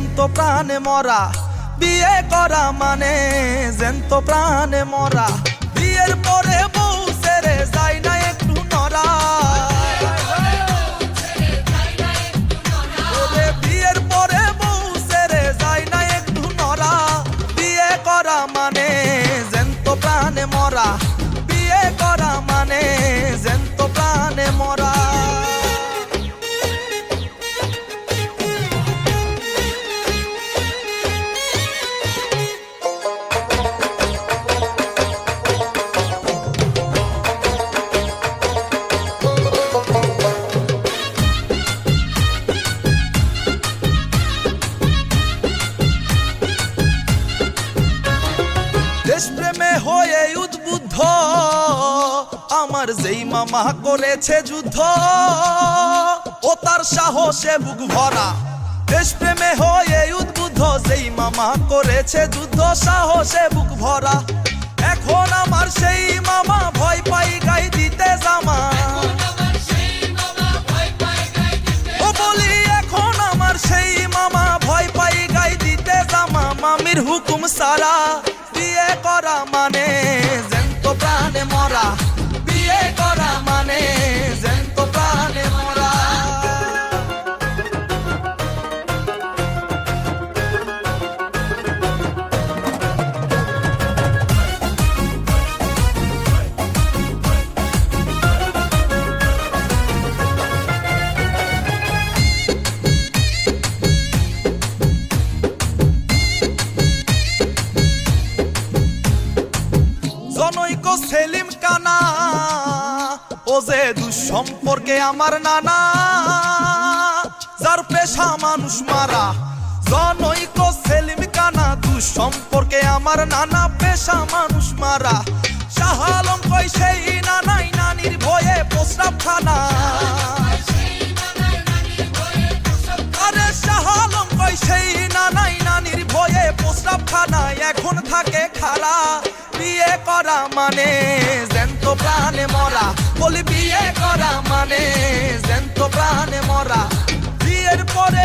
জ্যান্ত প্রাণে মরা বিয়ে করা মানে জ্যান্ত প্রাণে মরা। বিয়ের পরে হয়ে উদ্বুদ্ধ। আমার যেই মামা করেছে যুদ্ধ, ও তার সাহসে বুক ভরা। দেশপ্রেমে হয়ে উদ্বুদ্ধ, যেই মামা করেছে যুদ্ধ, সাহসে বুক ভরা। এখন আমার সেই মামা ভয় পাই গাই দিতে জামা। ও বলি, এখন আমার সেই মামা ভয় পাই গাই দিতে জামা। মামির হুকুম সারা করা মানে জ্যান্ত প্রাণে মরা বিয়ে করা মানে জনৈক সেলিম কানা, ও যে দুঃসম্পর্কে আমার নানা, যার পেশা মানুষ মারা। জনৈক সেলিম কানা, দুঃসম্পর্কে আমার নানা পেশা মানুষ মারা। শাহালম কই সেই নানাই নানির ভয়ে প্রস্রাব খানা। আরে শাহালম কই সেই নানাই নানির ভয়ে প্রস্রাব খানায় এখন থাকে বিয়ে করা মানে? জ্যান্ত প্রাণে মরা। বলি বিয়ে করা মানে? জ্যান্ত প্রাণে মরা। বিয়ের পরে